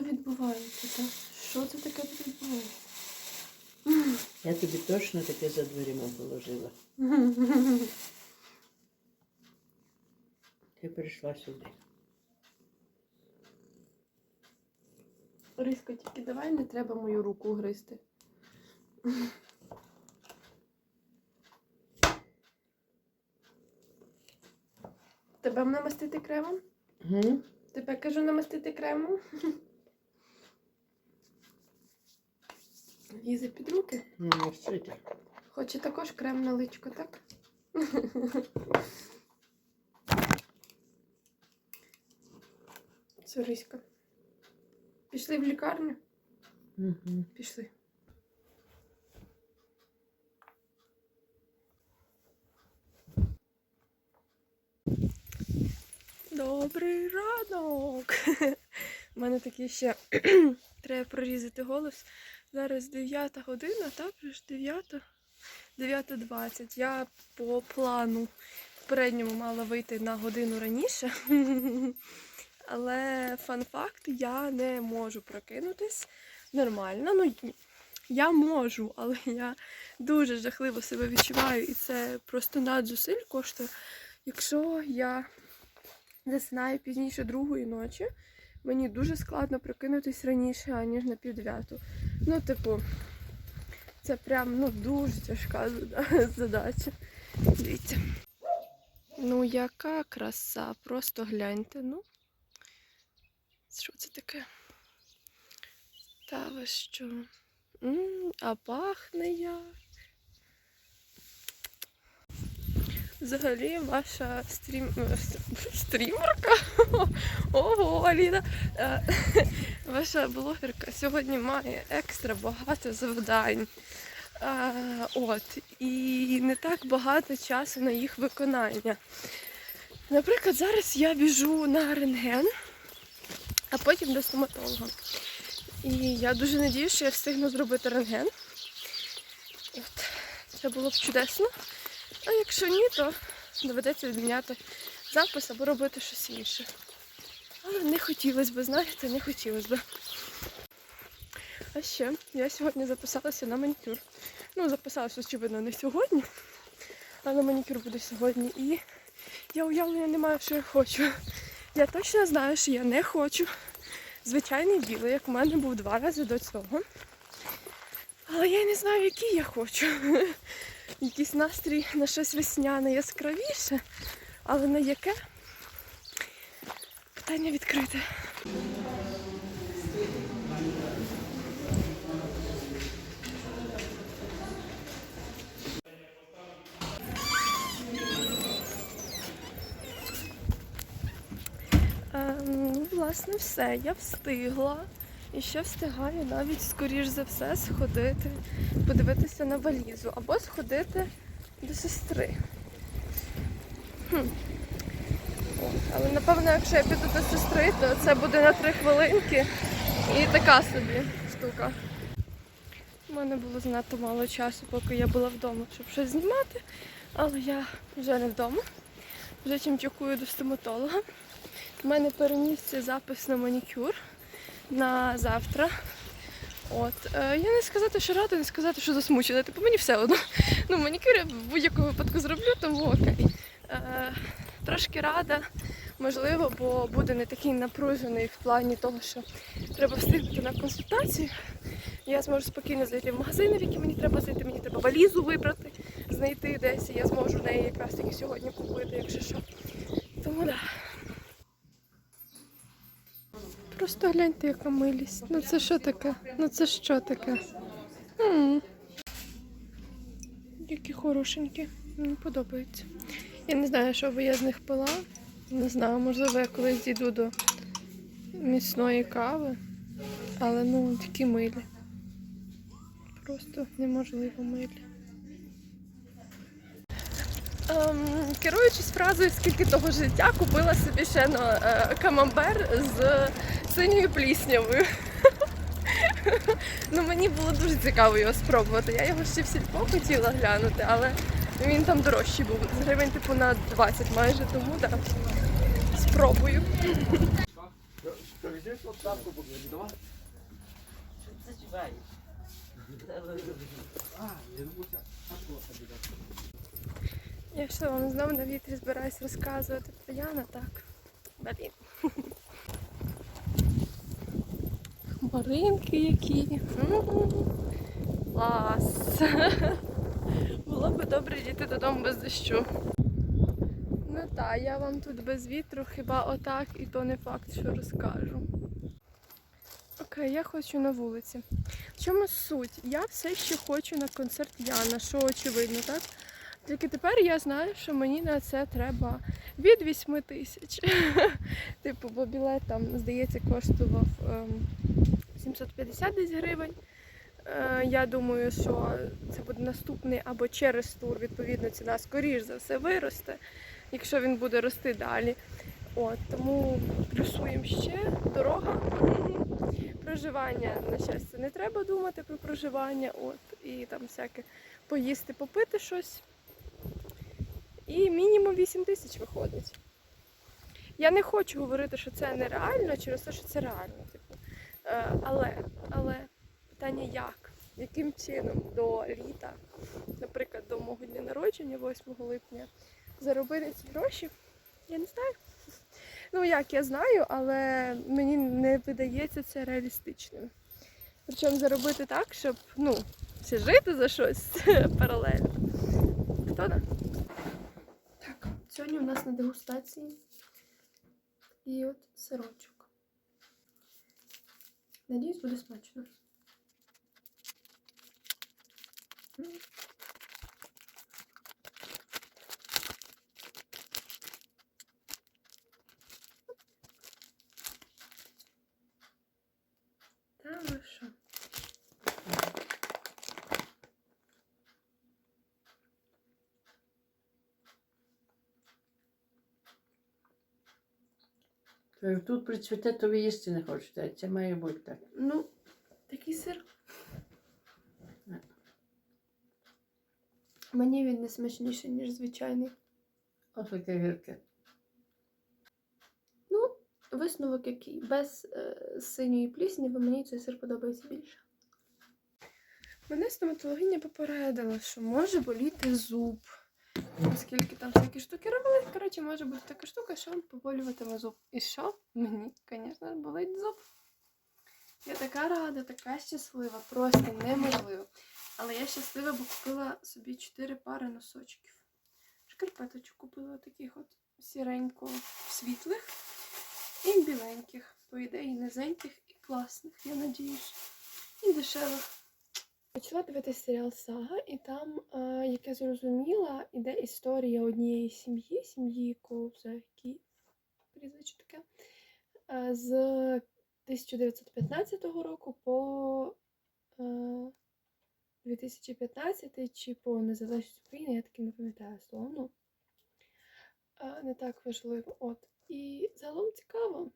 то відбувається? Та? Що це таке тут відбувається? Я тобі точно таке за дверима положила. Ти прийшла сюди. Риско, тільки давай не треба мою руку гризти. Тебе намастити кремом? Угу. Тебе кажу намастити кремом. Лізе під руки. Ну, мовчите. Хоче також крем на личко, так? Сориська. Пішли в лікарню? Угу. Пішли. Добрий ранок. У мене такий ще треба прорізати голос. Зараз 9 година, так? Вже ж 9? 9.20. Я по плану попередньому мала вийти на годину раніше. Але фан-факт, я не можу прокинутись нормально. Ну, я можу, але я дуже жахливо себе відчуваю, і це просто надзусиль коштує. Якщо я засинаю пізніше другої ночі, мені дуже складно прокинутись раніше, аніж на півдев'яту. Ну, типу, це прям ну, дуже тяжка задача. Дивіться. Ну, яка краса, просто гляньте. Ну, що це таке? Та ви що? а пахне як. Взагалі ваша стрім... стрімерка? Ого, Аліна! Е, Ваша блогерка сьогодні має екстра багато завдань. Е, От, і не так багато часу на їх виконання. Наприклад, зараз я біжу на рентген, а потім до стоматолога. І я дуже надіюся, що я встигну зробити рентген. От. Це було б чудесно. А якщо ні, то доведеться відміняти запис або робити щось інше. Але не хотілося б, знаєте, не хотілося б. А ще я сьогодні записалася на манікюр. Ну, записалася, очевидно, не сьогодні, а на манікюр буде сьогодні. І я уявлення не маю, що я хочу. Я точно знаю, що я не хочу звичайний білий, як у мене був два рази до цього. Але я не знаю, який я хочу. Якийсь настрій на щось весняне яскравіше, але на яке питання відкрите. Ну, власне, все. Я встигла. І ще встигаю навіть, скоріш за все, сходити, подивитися на валізу або сходити до сестри. Але напевно, якщо я піду до сестри, то це буде на три хвилинки і така собі штука. У мене було занадто мало часу, поки я була вдома, щоб щось знімати, але я вже не вдома. Вже чимчукую до стоматолога. У мене перенісся запис на манікюр на завтра. От. Е, я не сказати, що рада, не сказати, що засмучена. Типу мені все одно. Ну, манікюр я в будь-якому випадку зроблю, тому окей. Е, трошки рада, можливо, бо буде не такий напружений в плані того, що треба встигнути на консультацію. Я зможу спокійно зайти в магазин, в який мені треба зайти, мені треба валізу вибрати, знайти десь, і я зможу в неї якраз таки сьогодні купити, якщо що. Тому. Да. Просто гляньте, яка милість. Ну це що таке? Ну це що таке? м Які хорошенькі. Мені подобаються. Я не знаю, що би я з них пила. Не знаю, можливо, я колись дійду до міцної кави. Але ну такі милі. Просто неможливо милі. Ем, керуючись фразою, скільки того життя, купила собі ще ну, е, камамбер з синьою пліснявою. ну, мені було дуже цікаво його спробувати. Я його ще в сільпо хотіла глянути, але він там дорожчий був. З гривень типу на 20 майже, тому так. Спробую. Я що вам знову на вітрі збираюсь розказувати про Яна, так? Блін. Хмаринки які. Клас. Було б добре діти додому без дощу. Ну так, я вам тут без вітру хіба отак, і то не факт, що розкажу. Окей, я хочу на вулиці. В чому суть? Я все ще хочу на концерт Яна, що очевидно, так? Тільки тепер я знаю, що мені на це треба від 8 тисяч. Типу, бо білет там, здається, коштував ем, 750 десь гривень. Е, Я думаю, що це буде наступний або через тур, відповідно, ціна скоріш за все виросте, якщо він буде рости далі. От, тому плюсуємо ще дорога. Проживання, на щастя, не треба думати про проживання. От, і там всяке поїсти, попити щось. І мінімум 8 тисяч виходить. Я не хочу говорити, що це нереально через те, що це реально. Типу. Е, але, але питання як? Яким чином до літа, наприклад, до мого дня народження, 8 липня, заробити ці гроші, я не знаю. Ну як я знаю, але мені не видається це реалістичним. Причому заробити так, щоб ну, ще жити за щось паралельно. Хто не? Так, сьогодні у нас на дегустації і от сирочок. Надіюсь, буде смачно. М. Та ви що? Тут прицвіте, то ви їсти не хочете. Це має бути так. Ну, такий сир. Не. Мені він не смачніший, ніж звичайний. Ось таке гірке. Ну, висновок який. Без е, синьої плісняви мені цей сир подобається більше. Мене стоматологиня попередила, що може боліти зуб. Оскільки там всякі штуки робили, коротше, може бути така штука, що поболюватиме зуб. І що? Мені, звісно, болить зуб. Я така рада, така щаслива, просто неможливо. Але я щаслива, бо купила собі 4 пари носочків. Шкарпеточок купила таких от сіренько світлих і біленьких. По ідеї, низеньких і класних, я надіюсь. І дешевих. Почала дивитися серіал Сага, і там, е, як я зрозуміла, іде історія однієї сім'ї, сім'ї Ковзаків, прізвище таке, е, з 1915 року по е, 2015 чи по незалежність України, я таки не пам'ятаю словно. Е, Не так важливо. От. І загалом цікаво.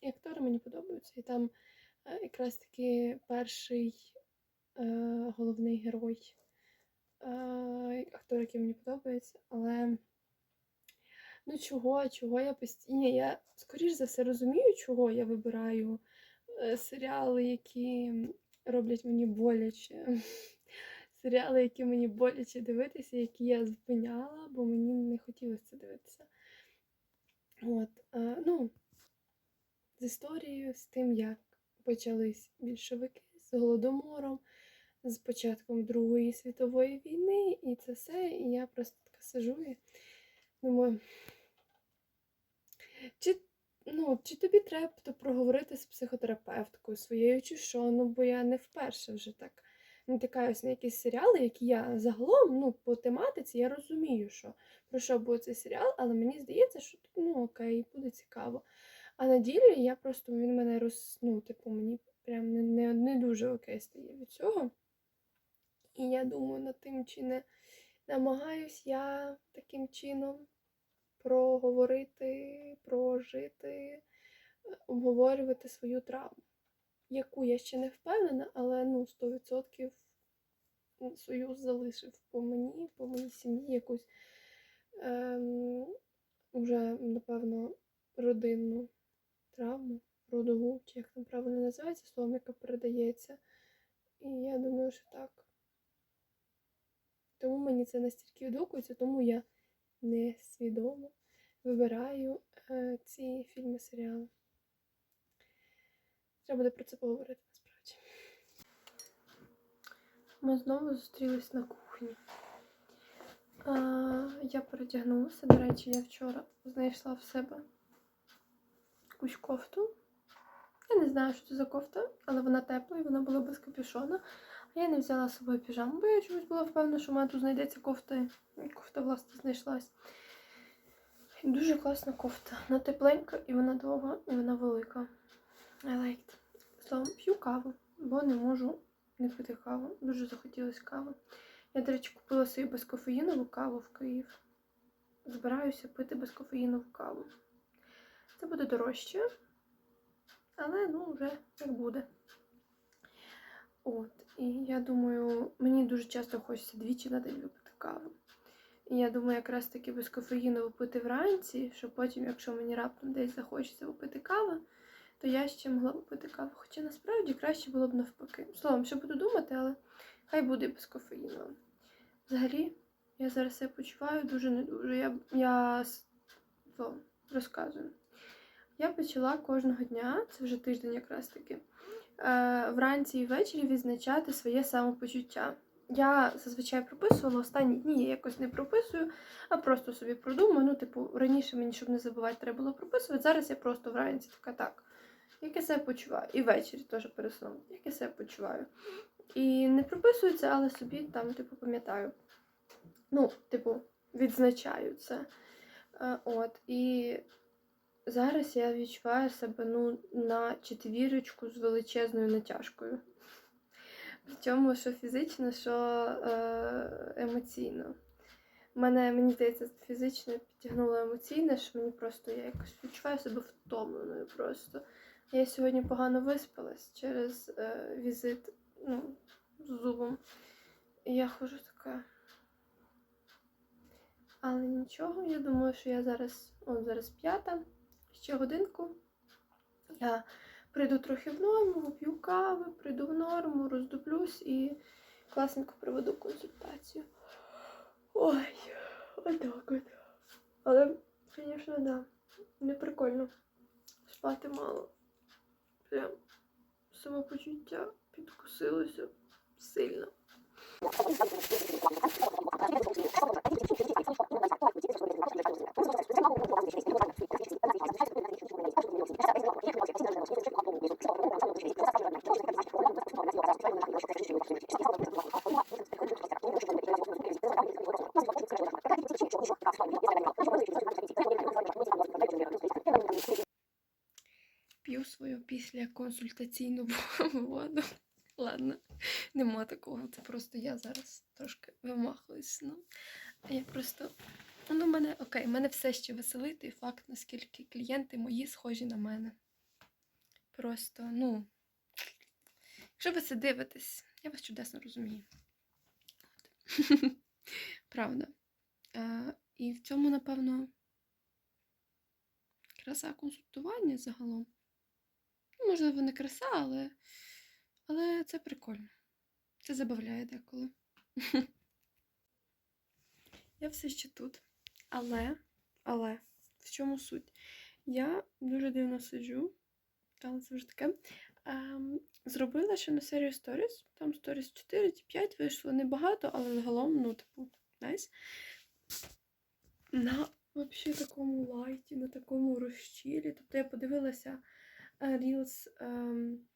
І актори мені подобаються. І там е, якраз таки перший е, головний герой, е, актор, який мені подобається, але ну чого, чого я постійно. Я скоріш за все розумію, чого я вибираю е, серіали, які роблять мені боляче. Серіали, які мені боляче дивитися, які я зупиняла, бо мені не хотілося це дивитися. От, е, ну, з історією, з тим, як почались більшовики з голодомором, з початком Другої світової війни, і це все. І я просто така сижу і думаю, чи, ну, чи тобі треба проговорити з психотерапевткою своєю, чи що? Ну, бо я не вперше вже так натикаюсь на якісь серіали, які я загалом, ну, по тематиці я розумію, що про що буде цей серіал, але мені здається, що ну окей, буде цікаво. А на ділі я просто він мене роз, ну, типу, мені прям не, не, не дуже окей стає від цього. І я думаю над тим, чи не намагаюсь я таким чином проговорити, прожити, е, обговорювати свою травму, яку я ще не впевнена, але ну, 100% союз залишив по мені, по моїй сім'ї якусь ем, вже, напевно, родинну травму, родову, чи як там правильно називається, словом, яке передається. І я думаю, що так. Тому мені це настільки відгукується, тому я несвідомо вибираю е, ці фільми, серіали. Треба буде про це поговорити насправді. Ми знову зустрілись на кухні. А, я передягнулася. До речі, я вчора знайшла в себе якусь кофту. Я не знаю, що це за кофта, але вона тепла і вона була без капюшона. Я не взяла з собою піжаму, бо я чомусь була впевнена, що в мене тут знайдеться кофта. Кофта, власне, знайшлась. Дуже класна кофта. Вона тепленька і вона довга, і вона велика. I like it. Словом, п'ю каву, бо не можу не пити каву. Дуже захотілося кави. Я, до речі, купила собі безкофеїнову каву в Київ. Збираюся пити безкофеїнову каву. Це буде дорожче, але ну вже як буде. От, і я думаю, мені дуже часто хочеться двічі на день випити каву. І я думаю, якраз таки без кофеїну випити вранці, щоб потім, якщо мені раптом десь захочеться випити каву, то я ще могла випити каву. Хоча насправді краще було б навпаки. Словом, що буду думати, але хай буде без кофеїну. Взагалі, я зараз себе почуваю дуже не дуже. Я, я словом, розказую. Я почала кожного дня, це вже тиждень якраз таки, вранці і ввечері відзначати своє самопочуття. Я зазвичай прописувала останні дні, я якось не прописую, а просто собі продумаю. Ну, типу, раніше мені, щоб не забувати, треба було прописувати. Зараз я просто вранці така так. Як я себе почуваю? І ввечері теж перед. Як я себе почуваю? І не прописується, але собі там, типу, пам'ятаю. Ну, типу, відзначаю це. Е, От. І зараз я відчуваю себе ну, на четвірочку з величезною натяжкою. Причому, що фізично, що е, емоційно. Мене, мені здається, фізично підтягнуло емоційне, що мені просто я якось відчуваю себе втомленою просто. Я сьогодні погано виспалась через е, візит ну, з зубом. І я ходжу така. Але нічого, я думаю, що я зараз, от зараз п'ята, ще годинку. Я прийду трохи в норму, вип'ю кави, прийду в норму, роздуплюсь і класненько проведу консультацію. Ой, отак от. Але, звісно, да, не прикольно. Спати мало. Прям самопочуття підкосилося сильно. П'ю свою після консультаційну воду. Ладно, нема такого. Це просто я зараз трошки вимахуюсь. Ну, я просто. Ну, мене окей, мене все ще веселить той факт, наскільки клієнти мої схожі на мене. Просто, ну. Якщо ви це дивитесь, я вас чудесно розумію. От. Правда. Е, і в цьому, напевно, краса консультування загалом. Ну, можливо, не краса, але, але це прикольно. Це забавляє деколи. Я все ще тут. Але, але, в чому суть? Я дуже дивно сиджу, але це вже таке. Ем, зробила ще на серію сторіс. Там сторіс 4 чи 5 вийшло небагато, але загалом, ну, типу, найс. На взагалі такому лайті, на такому розчілі. Тобто я подивилася Reels ем,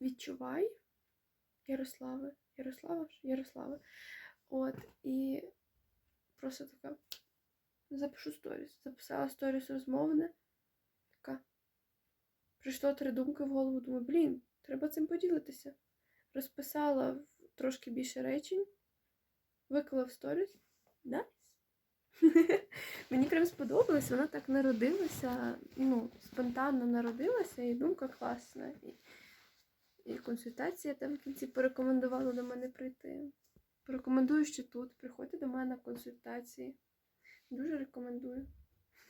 Відчувай Ярослави. Ярослава? ж? Ярослави. От, і просто така запишу сторіс. Записала сторіс розмовне. Така. Прийшло три думки в голову. Думаю, блін, треба цим поділитися. Розписала трошки більше речень, виклала в сторіс. Найс. Мені прям сподобалось, вона так народилася, ну, спонтанно народилася, і думка класна. І, і консультація там в кінці порекомендувала до мене прийти. Порекомендую ще тут. Приходьте до мене на консультації. Дуже рекомендую.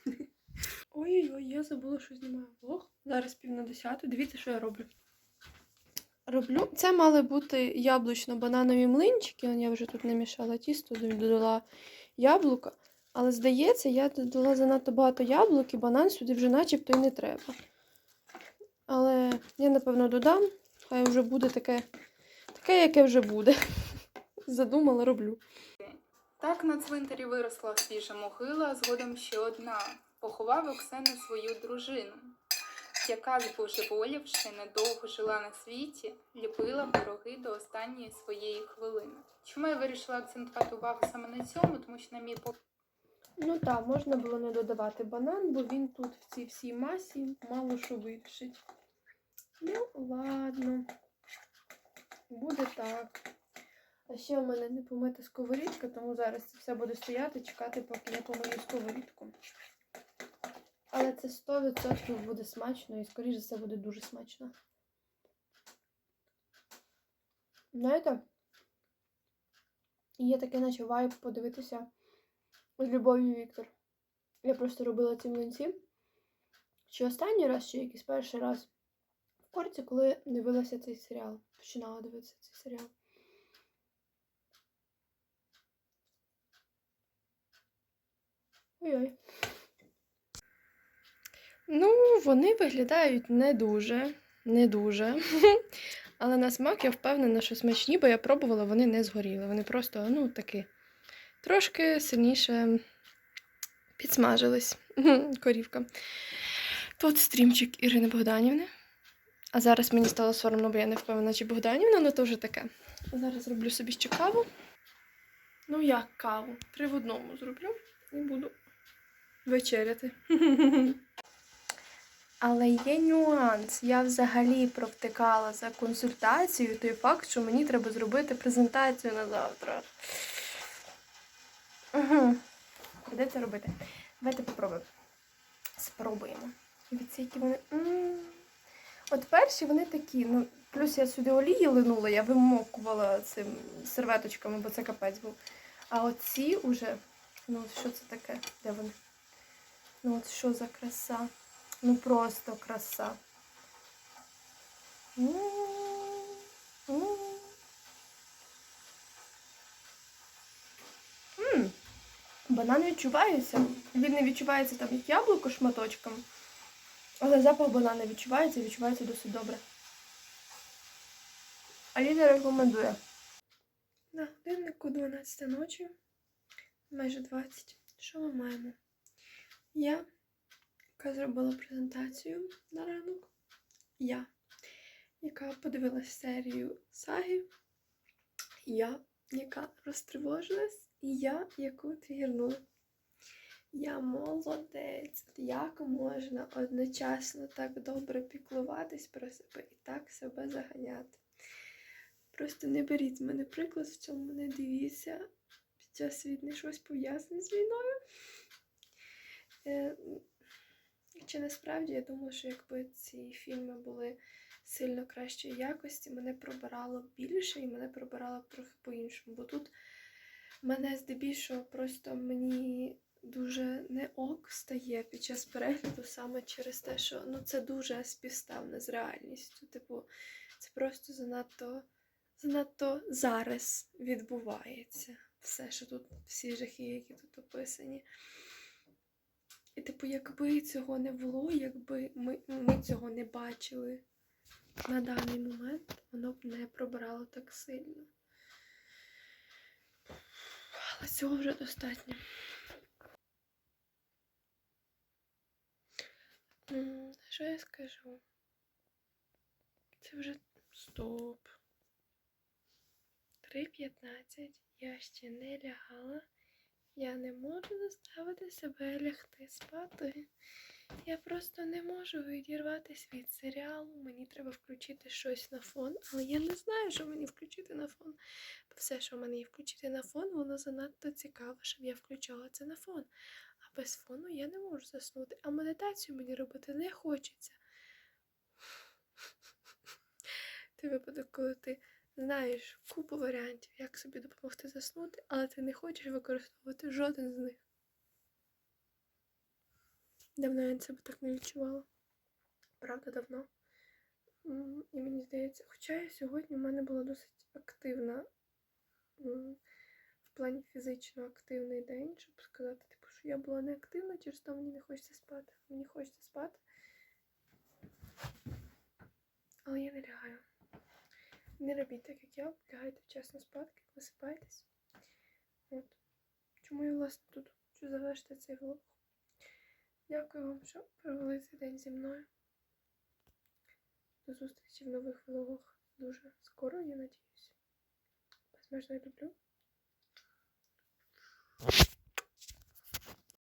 Ой-ой-ой, я забула, що знімаю влог. Зараз пів на десяту. Дивіться, що я роблю. Роблю. Це мали бути яблучно-бананові млинчики. Я вже тут намішала тісто, додала яблука. Але здається, я додала занадто багато яблук і банан сюди вже начебто і не треба. Але я, напевно, додам. Хай вже буде таке, таке, яке вже буде. Задумала, роблю. Так на цвинтарі виросла свіжа могила, згодом ще одна. Поховав Оксена свою дружину, яка з божеволівши недовго жила на світі, ліпила пироги до останньої своєї хвилини. Чому я вирішила акцентувати увагу саме на цьому? Тому що, на мій погляд, Ну так, можна було не додавати банан, бо він тут в цій всій масі мало що вирішить. Ну, ладно. Буде так. А ще у мене не помита сковорідка, тому зараз це все буде стояти, чекати, поки я помию сковорідку. Але це 100% буде смачно і, скоріш за все, буде дуже смачно. Знаєте, є таке, наче вайб подивитися з любов'ю Віктор. Я просто робила ці млинці. Чи останній раз, чи якийсь перший раз в корці, коли дивилася цей серіал. Починала дивитися цей серіал. Ой-ой. Ну, вони виглядають не дуже, не дуже. Але на смак я впевнена, що смачні, бо я пробувала, вони не згоріли. Вони просто, ну, такі трошки сильніше підсмажились. Корівка. Тут стрімчик Ірини Богданівни. А зараз мені стало соромно, бо я не впевнена, чи Богданівна, ну то вже таке. Зараз роблю собі ще каву. Ну, як каву? Три в одному зроблю і буду вечеряти. Але є нюанс. Я взагалі провтикала за консультацією той факт, що мені треба зробити презентацію на завтра. Угу. Де це робити? Давайте попробуємо. Спробуємо. Дивіться, які вони. М. От перші вони такі, ну, плюс я сюди олії линула, я вимокувала цим серветочками, бо це капець був. А оці уже, ну що це таке? Де вони? Ну от що за краса? Ну просто краса. М. М. М. Банан відчувається. Він не відчувається там як яблуко шматочком, але запах банана відчувається і відчувається досить добре. Аліна рекомендує. На годиннику 12 ночі, майже 20. Що ми маємо? Я, яка зробила презентацію на ранок. Я, яка подивилась серію сагів. Я, яка розтривожилась. І я, яку тригернула. Я молодець. Як можна одночасно так добре піклуватись про себе і так себе заганяти? Просто не беріть з мене приклад в цьому, не дивіться під час війни щось пов'язане з війною. Е, Чи насправді я думаю, що якби ці фільми були сильно кращої якості, мене пробирало більше і мене пробирало трохи по-іншому. Бо тут мене здебільшого просто мені дуже не ок стає під час перегляду саме через те, що ну це дуже співставне з реальністю. Типу, це просто занадто, занадто зараз відбувається. Все, що тут, всі жахи, які тут описані. І, типу, якби цього не було, якби ми, ми цього не бачили на даний момент, воно б не пробирало так сильно. Але цього вже достатньо. Що я скажу? Це вже стоп. 3.15. Я ще не лягала. Я не можу заставити себе лягти спати. Я просто не можу відірватися від серіалу. Мені треба включити щось на фон, але я не знаю, що мені включити на фон. Бо все, що в мене є включити на фон, воно занадто цікаво, щоб я включала це на фон. А без фону я не можу заснути. А медитацію мені робити не хочеться. Ти випадок, коли ти знаєш купу варіантів, як собі допомогти заснути, але ти не хочеш використовувати жоден з них. Давно я себе так не відчувала. Правда, давно. І мені здається, хоча сьогодні в мене була досить активна в плані фізично активний день, щоб сказати, типу, що я була не активна, через то мені не хочеться спати. Мені хочеться спати. Але я не лягаю. Не робіть так, як я, лягайте вчасно спати, висипайтесь. От. Чому я власне тут хочу завершити цей влог. Дякую вам, що провели цей день зі мною. До зустрічі в нових влогах дуже скоро, я надіюсь. Безмежно люблю.